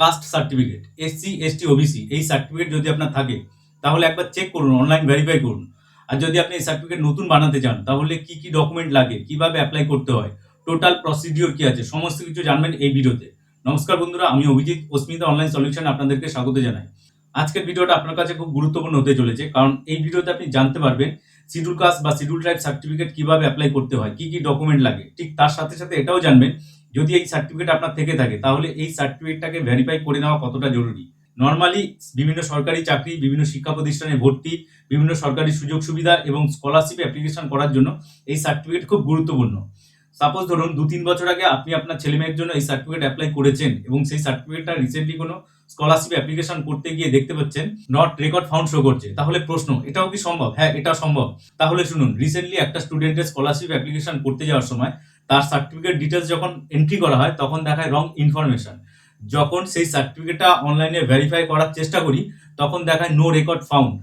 Caste certificate SC ST OBC এই certificate যদি আপনার থাকে, তাহলে একবার চেক করুন অনলাইন ভেরিফাই করুন। আর যদি আপনি এই সার্টিফিকেট নতুন বানাতে চান, তাহলে কি কি ডকুমেন্ট লাগে, কীভাবে অ্যাপ্লাই করতে হয় টোটাল প্রসিডিওর কি আছে, সমস্ত কিছু জানবেন এই ভিডিওতে। নমস্কার বন্ধুরা, আমি অভিজিৎ, অস্মিতা অনলাইন সলিউশন আপনাদেরকে স্বাগত জানাই। আজকের ভিডিওটা আপনার কাছে খুব গুরুত্বপূর্ণ হতে চলেছে, কারণ এই ভিডিওতে আপনি জানতে পারবেন শিডিউল কাস্ট বা শিডিউল ট্রাইব সার্টিফিকেট কীভাবে অ্যাপ্লাই করতে হয়, কি কি ডকুমেন্ট লাগে। ঠিক তার সাথে সাথে এটাও জানবেন যদি এই সার্টিফিকেট আপনার থেকে থাকে, তাহলে এই সার্টিফিকেটটাকে ভেরিফাই করে নেওয়া কতটা জরুরি? নর্মালি বিভিন্ন সরকারি চাকরি, বিভিন্ন শিক্ষা প্রতিষ্ঠানে ভর্তি, বিভিন্ন সরকারি সুযোগ সুবিধা এবং স্কলারশিপ অ্যাপ্লিকেশন করার জন্য এই সার্টিফিকেট খুব গুরুত্বপূর্ণ। সাপোজ ধরুন, দু তিন বছর আগে আপনি আপনার ছেলে মেয়ের জন্য এই সার্টিফিকেট অ্যাপ্লাই করেছেন এবং সেই সার্টিফিকেটটা রিসেন্টলি কোনো স্কলারশিপ অ্যাপ্লিকেশন করতে গিয়ে দেখতে পাচ্ছেন নট রেকর্ড ফাউন্ড শো করছে। তাহলে প্রশ্ন, এটাও কি সম্ভব? হ্যাঁ এটা সম্ভব। তাহলে শুনুন রিসেন্টলি একটা স্টুডেন্টের স্কলারশিপ অ্যাপ্লিকেশন করতে যাওয়ার সময় তার সার্টিফিকেট ডিটেলস যখন এন্ট্রি করা হয়, তখন দেখায় রং ইনফরমেশন যখন সেই সার্টিফিকেটটা অনলাইনে ভেরিফাই করার চেষ্টা করি, তখন দেখায় নো রেকর্ড ফাউন্ড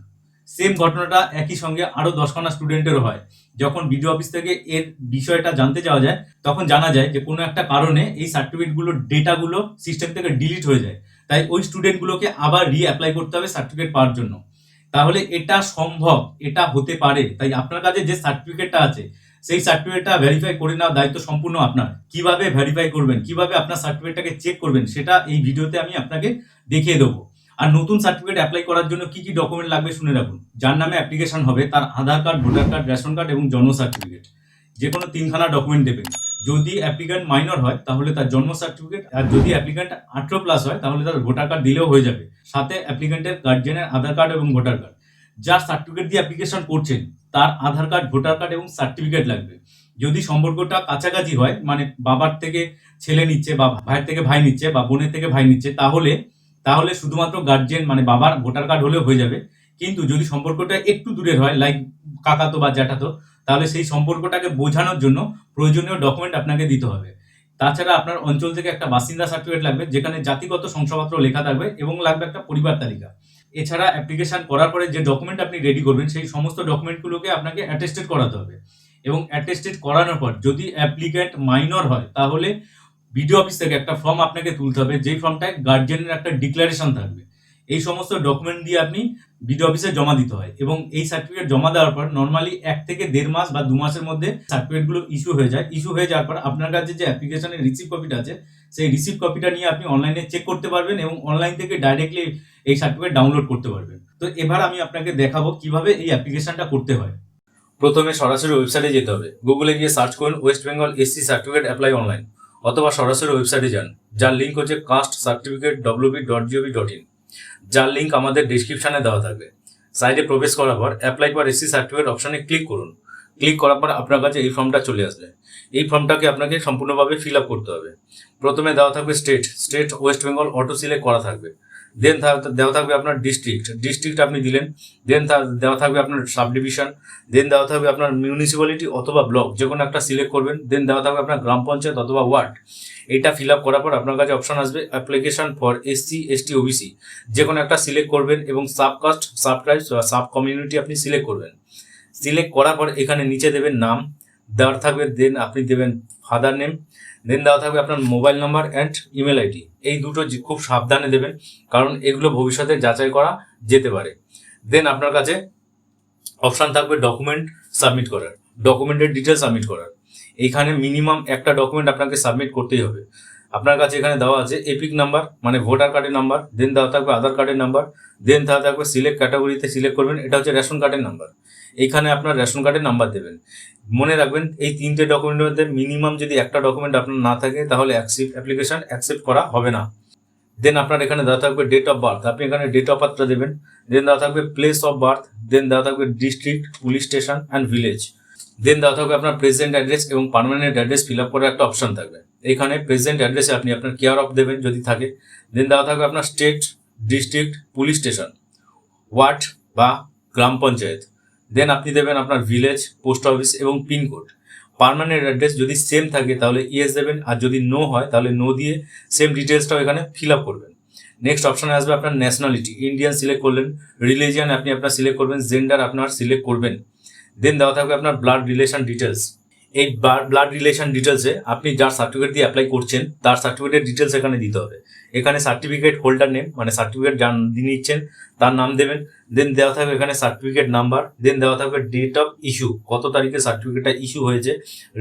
সেম ঘটনাটা একই সঙ্গে আরও দশখানা স্টুডেন্টেরও হয়। যখন বিডিও অফিস থেকে এর বিষয়টা জানতে যাওয়া যায়, তখন জানা যায় যে কোনো একটা কারণে এই সার্টিফিকেটগুলোর ডেটাগুলো সিস্টেম থেকে ডিলিট হয়ে যায়। তাই ওই স্টুডেন্টগুলোকে আবার রি অ্যাপ্লাই করতে হবে সার্টিফিকেট পাওয়ার জন্য। তাহলে এটা সম্ভব, এটা হতে পারে। তাই আপনার কাছে যে সার্টিফিকেটটা আছে সেই সার্টিফিকেটটা ভেরিফাই করে নেওয়ার দায়িত্ব সম্পূর্ণ আপনার। কীভাবে ভেরিফাই করবেন, কীভাবে আপনার সার্টিফিকেটটাকে চেক করবেন, সেটা এই ভিডিওতে আমি আপনাকে দেখিয়ে দেবো। আর নতুন সার্টিফিকেট অ্যাপ্লাই করার জন্য কি কি ডকুমেন্ট লাগবে শুনে রাখুন। যার নামে অ্যাপ্লিকেশন হবে, তার Aadhaar card voter card ration card এবং জন্ম সার্টিফিকেট যে কোনো তিনখানা ডকুমেন্ট দেবেন। যদি অ্যাপ্লিক্যান্ট মাইনর হয়, তাহলে তার জন্ম সার্টিফিকেট আর যদি অ্যাপ্লিক্যান্ট আঠেরো প্লাস হয়, তাহলে তার ভোটার কার্ড দিলেও হয়ে যাবে। সাথে অ্যাপ্লিক্যান্টের গার্জেনের আধার কার্ড এবং ভোটার কার্ড যার সার্টিফিকেট দিয়ে অ্যাপ্লিকেশন করছেন, তার আধার কার্ড ভোটার কার্ড এবং সার্টিফিকেট লাগবে। যদি সম্পর্কটা কাছাকাছি হয় মানে বাবার থেকে ছেলে নিচ্ছে বা ভাইয়ের থেকে ভাই নিচ্ছে বা বোনের থেকে ভাই নিচ্ছে, তাহলে তাহলে শুধুমাত্র গার্জেন মানে বাবার ভোটার কার্ড হলেও হয়ে যাবে। কিন্তু যদি সম্পর্কটা একটু দূরের হয় লাইক কাকাতো বা জ্যাঠাতো, তাহলে সেই সম্পর্কটাকে বোঝানোর জন্য প্রয়োজনীয় ডকুমেন্ট আপনাকে দিতে হবে। তাছাড়া আপনার অঞ্চল থেকে একটা বাসিন্দা সার্টিফিকেট লাগবে, যেখানে জাতিগত শংসাপত্র লেখা থাকবে এবং লাগবে একটা পরিবার তালিকা। এছাড়া অ্যাপ্লিকেশন করার পরে যে ডকুমেন্ট আপনি রেডি করবেন, সেই সমস্ত ডকুমেন্টগুলোকে আপনাকে অ্যাটেস্টেড করাতে হবে। এবং অ্যাটেস্টেড করানোর পর যদি অ্যাপ্লিক্যান্ট মাইনর হয়, তাহলে বিডিও অফিস থেকে একটা ফর্ম আপনাকে তুলতে হবে, যেই ফর্মটায় গার্জেনের একটা ডিক্লারেশন থাকবে। এই সমস্ত ডকুমেন্ট দিয়ে আপনি বিডিও অফিসে জমা দিতে হয় এবং এই সার্টিফিকেট জমা দেওয়ার পর নর্মালি এক থেকে দেড় মাস বা দু মাসের মধ্যে সার্টিফিকেটগুলো ইস্যু হয়ে যায়। ইস্যু হয়ে যাওয়ার পর আপনার কাছে যে অ্যাপ্লিকেশনের রিসিভ কপিটা আছে, সেই রিসিভ কপিটা নিয়ে আপনি অনলাইনে চেক করতে পারবেন এবং অনলাইন থেকে ডাইরেক্টলি এই সার্টিফিকেট ডাউনলোড করতে পারবেন। তো এবার আমি আপনাকে দেখাবো কীভাবে এই অ্যাপ্লিকেশনটা করতে হয়। প্রথমে সরাসরি ওয়েবসাইটে যেতে হবে। গুগলে গিয়ে সার্চ করুন West Bengal SC certificate apply online অথবা সরাসরি ওয়েবসাইটে যান। যার লিঙ্ক হচ্ছে caste certificate WB dot GOV dot in যার লিঙ্ক আমাদের ডিসক্রিপশনে দেওয়া থাকবে। সাইটে প্রবেশ করার পর অ্যাপ্লাই ফর এসসি সার্টিফিকেট অপশানে ক্লিক করুন। ক্লিক করার পর আপনার কাছে এই ফর্মটা চলে আসবে। এই ফর্মটাকে আপনাকে সম্পূর্ণভাবে ফিল আপ করতে হবে। প্রথমে দেওয়া থাকবে state state West Bengal auto select করা থাকবে। দেন দেওয়া থাকবে আপনার ডিস্ট্রিক্ট ডিস্ট্রিক্ট আপনি দিলেন দেন দেওয়া থাকবে আপনার সাব ডিভিশন দেন দেওয়া থাকবে আপনার মিউনিসিপ্যালিটি অথবা ব্লক যে কোনো একটা সিলেক্ট করবেন দেন দেওয়া থাকবে আপনার গ্রাম পঞ্চায়েত অথবা ওয়ার্ড এটা ফিল আপ করার পর আপনার কাছে অপশন আসবে application for SC ST OBC যে কোনো একটা সিলেক্ট করবেন এবং subcaste sub tribe sub community আপনি সিলেক্ট করবেন। সিলেক্ট করার পর এখানে নিচে দেবেন নাম, দেওয়ার থাকবে দেন আপনি দেবেন ফাদার নেম দেন দেওয়া থাকবে আপনার mobile number and email ID এই দুটো খুব সাবধানে দেবেন, কারণ এগুলো ভবিষ্যতে যাচাই করা যেতে পারে। দেন আপনার কাছে অপশান থাকবে ডকুমেন্ট সাবমিট করার। ডকুমেন্টের ডিটেল সাবমিট করার। এইখানে মিনিমাম একটা ডকুমেন্ট আপনাকে সাবমিট করতেই হবে। আপনার কাছে এখানে দেওয়া আছে এপিক নাম্বার মানে ভোটার কার্ডের নাম্বার দেন দেওয়া থাকবে আধার কার্ডের নাম্বার দেন দেওয়া থাকবে সিলেক্ট ক্যাটাগরিতে সিলেক্ট করবেন, এটা হচ্ছে রেশন কার্ডের নাম্বার এইখানে আপনার রেশন কার্ডের নাম্বার দেবেন। মনে রাখবেন, এই তিনটে ডকুমেন্টের মধ্যে মিনিমাম যদি একটা ডকুমেন্ট আপনার না থাকে, তাহলে অ্যাকসেপ্ট অ্যাপ্লিকেশন অ্যাকসেপ্ট করা হবে না। দেন আপনার এখানে দেওয়া থাকবে ডেট অফ বার্থ আপনি এখানে ডেট অফ বার্থটা দেবেন। দেন দেওয়া থাকবে প্লেস অফ বার্থ দেন দেওয়া থাকবে district police station and village then দেওয়া থাকবে আপনার প্রেজেন্ট অ্যাড্রেস এবং পার্মানেন্ট অ্যাড্রেস ফিল আপ করার একটা অপশন থাকবে। এখানে প্রেজেন্ট অ্যাড্রেসে আপনি আপনার কেয়ার অফ দেবেন যদি থাকে। দেন দেওয়া থাকবে আপনার state district police station ward বা গ্রাম পঞ্চায়েত। দেন আপনি দেবেন আপনার ভিলেজ পোস্ট অফিস এবং পিনকোড পার্মানেন্ট অ্যাড্রেস যদি সেম থাকে তাহলে ইয়েস দেবেন, আর যদি নো হয় তাহলে নো দিয়ে সেম ডিটেলসটাও এখানে ফিল আপ করবেন। নেক্সট অপশানে আসবে আপনার ন্যাশনালিটি ইন্ডিয়ান সিলেক্ট করলেন রিলিজিয়ান আপনি আপনার সিলেক্ট করবেন জেন্ডার আপনার সিলেক্ট করবেন। দেন দেওয়া থাকবে আপনার ব্লাড রিলেশন ডিটেলস এই ব্লাড রিলেশন ডিটেলসে আপনি যার সার্টিফিকেট দিয়ে অ্যাপ্লাই করছেন, তার সার্টিফিকেটের ডিটেলস এখানে দিতে হবে। এখানে সার্টিফিকেট হোল্ডার নেম মানে সার্টিফিকেট যার নিচ্ছেন, তার নাম দেবেন দেন দেওয়া থাকবে এখানে সার্টিফিকেট নাম্বার দেন দেওয়া থাকবে ডেট অফ ইস্যু কত তারিখে সার্টিফিকেটটা ইস্যু হয়েছে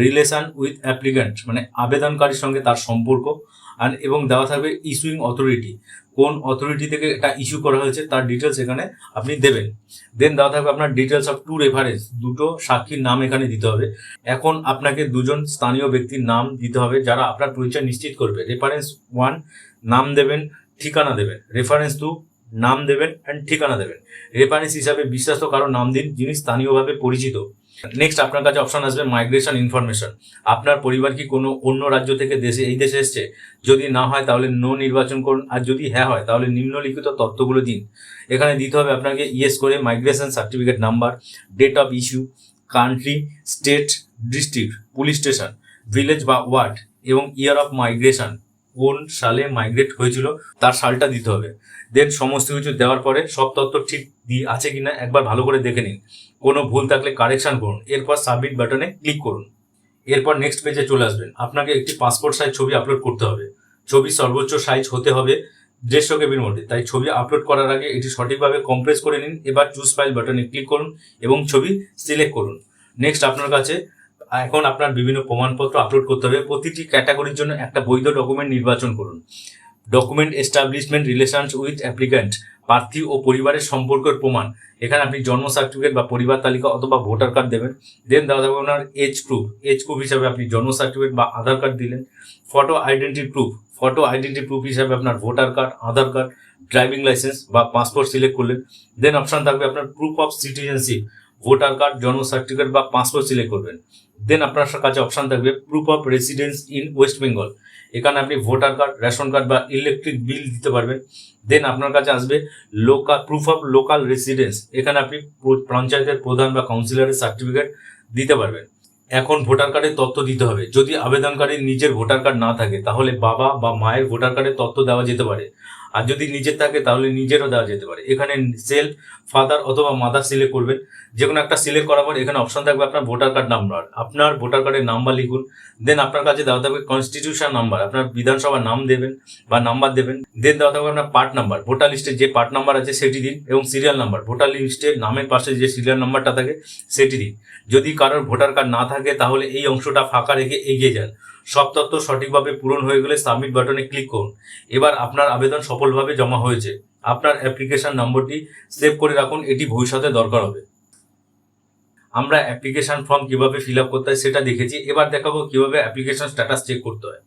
রিলেশন উইথ অ্যাপ্লিক্যান্ট মানে আবেদনকারীর সঙ্গে তার সম্পর্ক আর এবং দেওয়া থাকবে ইস্যুইং অথরিটি কোন অথরিটি থেকে এটা ইস্যু করা হয়েছে তার ডিটেলস এখানে আপনি দেবেন। দেন দেওয়া থাকবে আপনার ডিটেলস অফ টু রেফারেন্স দুটো সাক্ষীর নাম এখানে দিতে হবে। এখন আপনাকে দুজন স্থানীয় ব্যক্তির নাম দিতে হবে যারা আপনার পরিচয় নিশ্চিত করবে। রেফারেন্স ওয়ান নাম দেবেন, ঠিকানা দেবেন। রেফারেন্স টু নাম দেবেন অ্যান্ড ঠিকানা দেবেন। রেফারেন্স হিসাবে বিশ্বাস্ত কারও নাম দিন যিনি স্থানীয়ভাবে পরিচিত। নেক্সট আপনার কাছে অপশন আসবে মাইগ্রেশন ইনফরমেশন আপনার পরিবার কি কোনো অন্য রাজ্য থেকে দেশে এই দেশে এসছে? যদি না হয়, তাহলে নো নির্বাচন করুন। আর যদি হ্যাঁ হয়, তাহলে নিম্নলিখিত তথ্যগুলো দিন। এখানে দিতে হবে আপনাকে ইয়েস করে migration certificate number date of issue country state district police station village বা ওয়ার্ড এবং ইয়ার অফ মাইগ্রেশন কোন সালে মাইগ্রেট হয়েছিল, তার সালটা দিতে হবে। দেন সমস্ত কিছু দেওয়ার পরে সব তথ্য ঠিক আছে কিনা, একবার ভালো করে দেখে নিন। কোনো ভুল থাকলে কারেকশন করুন। এরপর সাবমিট বাটনে ক্লিক করুন। এরপর নেক্সট পেজে চলে আসবেন। আপনাকে একটি পাসপোর্ট সাইজ ছবি আপলোড করতে হবে। ছবি সর্বোচ্চ সাইজ হতে হবে দেড়শো কেবির মধ্যে। তাই ছবি আপলোড করার আগে এটি সঠিকভাবে কম্প্রেস করে নিন। এবার চুজ ফাইল বাটনে ক্লিক করুন এবং ছবি সিলেক্ট করুন। নেক্সট আপনার কাছে এখন আপনার বিভিন্ন প্রমাণপত্র আপলোড করতে হবে। প্রতিটি ক্যাটাগরির জন্য একটা বৈধ ডকুমেন্ট নির্বাচন করুন। Document establishment relations with applicant প্রার্থী ও পরিবারের সম্পর্কের প্রমাণ। এখানে আপনি জন্ম সার্টিফিকেট বা পরিবার তালিকা অথবা ভোটার কার্ড দেবেন। দেন দেওয়া থাকবে আপনার এজ প্রুফ এজ প্রুফ হিসাবে আপনি জন্ম সার্টিফিকেট বা আধার কার্ড দিলেন। Photo identity proof photo identity proof হিসাবে আপনার voter card Aadhaar card driving licence বা পাসপোর্ট সিলেক্ট করলেন। দেন অপশন থাকবে আপনার proof of citizenship voter card জন্ম সার্টিফিকেট বা পাসপোর্ট সিলেক্ট করবেন। দেন আপনার কাছে অপশন থাকবে proof of residence in West Bengal এখানে আপনি ভোটার কার্ড রেশন কার্ড বা ইলেকট্রিক বিল দিতে পারবেন। দেন আপনার কাছে আসবে local proof of local residence এখানে আপনি পঞ্চায়েতের প্রধান বা কাউন্সিলরের সার্টিফিকেট দিতে পারবেন। এখন ভোটার কার্ডের তথ্য দিতে হবে। যদি আবেদনকারীর নিজের ভোটার কার্ড না থাকে, তাহলে বাবা বা মায়ের ভোটার কার্ডের তথ্য দেওয়া যেতে পারে। আর যদি নিজের থাকে, তাহলে নিজেরও দেওয়া যেতে পারে। এখানে সেলফ ফাদার অথবা মাদার সিলেক্ট করবেন। যে কোনো একটা সিলেক্ট করার পর এখানে অপশন থাকবে আপনার ভোটার কার্ড নাম্বার আপনার ভোটার কার্ডের নাম্বার লিখুন। দেন আপনার কাছে দেওয়া থাকবে কনস্টিটিউশন নাম্বার আপনার বিধানসভার নাম দেবেন বা নাম্বার দেবেন। দেন দেওয়া থাকবে আপনার পার্ট নাম্বার ভোটার লিস্টের যে পার্ট নাম্বার আছে, সেটি দিন এবং সিরিয়াল নাম্বার ভোটার লিস্টের নামের পাশে যে সিরিয়াল নাম্বারটা থাকে, সেটি দিন। যদি কারোর ভোটার কার্ড না থাকে, তাহলে এই অংশটা ফাঁকা রেখে এগিয়ে যান। সব তথ্য সঠিকভাবে পূরণ হয়ে গেলে সাবমিট বাটনে ক্লিক করুন। এবার আপনার আবেদন সফলভাবে জমা হয়েছে। আপনার অ্যাপ্লিকেশন নম্বরটি সেভ করে রাখুন, এটি ভবিষ্যতে দরকার হবে। আমরা অ্যাপ্লিকেশন ফর্ম কীভাবে ফিল আপ করতে হয় সেটা দেখেছি। এবার দেখাবো কীভাবে অ্যাপ্লিকেশন স্ট্যাটাস চেক করতে হয়।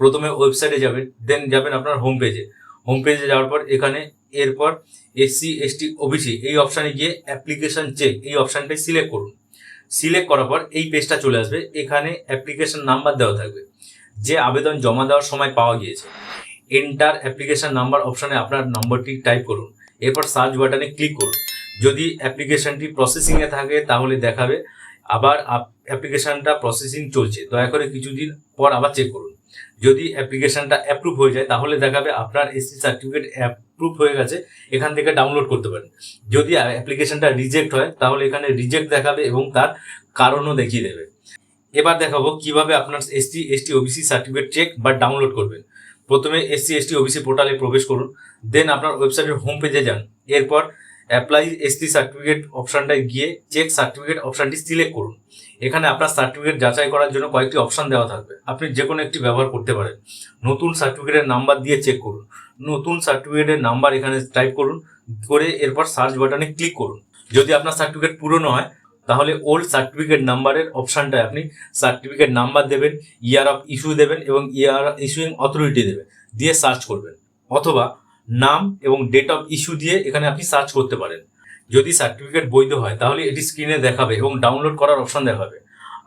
প্রথমে ওয়েবসাইটে যাবেন দেন যাবেন আপনার হোম পেজে হোম পেজে যাওয়ার পর এখানে এরপর এসসি এসটি ওবিসি এই অপশানে গিয়ে অ্যাপ্লিকেশন চেক এই অপশানটাই সিলেক্ট করুন। সিলেক্ট করার পর এই পেজটা চলে আসবে। এখানে অ্যাপ্লিকেশন নাম্বার দেওয়া থাকবে। যে আবেদন জমা দেওয়ার সময় পাওয়া গিয়েছে এন্টার অ্যাপ্লিকেশন নাম্বার অপশানে আপনার নম্বরটি টাইপ করুন। এরপর সার্চ বাটনে ক্লিক করুন। যদি অ্যাপ্লিকেশনটি প্রসেসিংয়ে থাকে, তাহলে দেখাবে। আবার অ্যাপ্লিকেশনটা প্রসেসিং চলছে। দয়া করে কিছুদিন পর আবার চেক করুন। যদি অ্যাপ্লিকেশনটা অ্যাপ্রুভ হয়ে যায়, তাহলে দেখাবে আপনার এসসি সার্টিফিকেট অ্যাপ্রুভ হয়ে গেছে, এখান থেকে ডাউনলোড করতে পারেন। যদি অ্যাপ্লিকেশনটা রিজেক্ট হয়, তাহলে এখানে রিজেক্ট দেখাবে এবং তার কারণও দেখিয়ে দেবে। এবার দেখাবো কীভাবে আপনার ST ST OBC certificate check বা ডাউনলোড করবেন। প্রথমে এসসি এসটি ওবিসি পোর্টালে প্রবেশ করুন দেন আপনার ওয়েবসাইটের হোম পেজে যান। এরপর অ্যাপ্লাই এসটি সার্টিফিকেট অপশানটায় গিয়ে চেক সার্টিফিকেট অপশানটি সিলেক্ট করুন। এখানে আপনার সার্টিফিকেট যাচাই করার জন্য কয়েকটি অপশান দেওয়া থাকবে। আপনি যে কোনো একটি ব্যবহার করতে পারেন। নতুন সার্টিফিকেটের নাম্বার দিয়ে চেক করুন। নতুন সার্টিফিকেটের নাম্বার এখানে টাইপ করুন, করে এরপর সার্চ বাটনে ক্লিক করুন। যদি আপনার সার্টিফিকেট পুরনো হয়, তাহলে ওল্ড সার্টিফিকেট নাম্বারের অপশানটায় আপনি সার্টিফিকেট নাম্বার দেবেন ইয়ার অফ ইস্যু দেবেন এবং ইয়ার ইস্যুইং অথরিটি দেবেন, দিয়ে সার্চ করবেন। অথবা নাম এবং ডেট অফ ইস্যু দিয়ে এখানে আপনি সার্চ করতে পারেন। যদি সার্টিফিকেট বৈধ হয়, তাহলে এটি স্ক্রিনে দেখাবে এবং ডাউনলোড করার অপশন দেখাবে।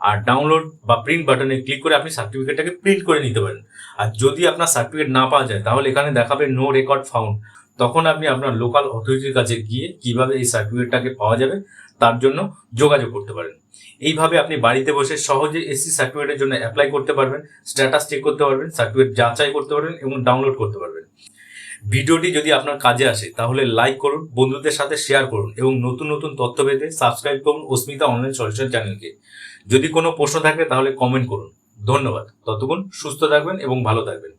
আর ডাউনলোড বা প্রিন্ট বাটনে ক্লিক করে আপনি সার্টিফিকেটটাকে প্রিন্ট করে নিতে পারেন। আর যদি আপনার সার্টিফিকেট না পাওয়া যায়, তাহলে এখানে দেখাবে নো রেকর্ড ফাউন্ড তখন আপনি আপনার লোকাল অথরিটির কাছে গিয়ে কীভাবে এই সার্টিফিকেটটাকে পাওয়া যাবে, তার জন্য যোগাযোগ করতে পারেন। এইভাবে আপনি বাড়িতে বসে সহজে এসসি সার্টিফিকেটের জন্য অ্যাপ্লাই করতে পারবেন স্ট্যাটাস চেক করতে পারবেন সার্টিফিকেট যাচাই করতে পারবেন এবং ডাউনলোড করতে পারবেন। ভিডিওটি যদি আপনার কাজে আসে, তাহলে লাইক করুন, বন্ধুদের সাথে শেয়ার করুন এবং নতুন নতুন তথ্য পেতে সাবস্ক্রাইব করুন অস্মিতা অনলাইন সলিউশন চ্যানেলকে যদি কোনো প্রশ্ন থাকে, তাহলে কমেন্ট করুন। ধন্যবাদ। ততক্ষণ সুস্থ থাকবেন এবং ভালো থাকবেন।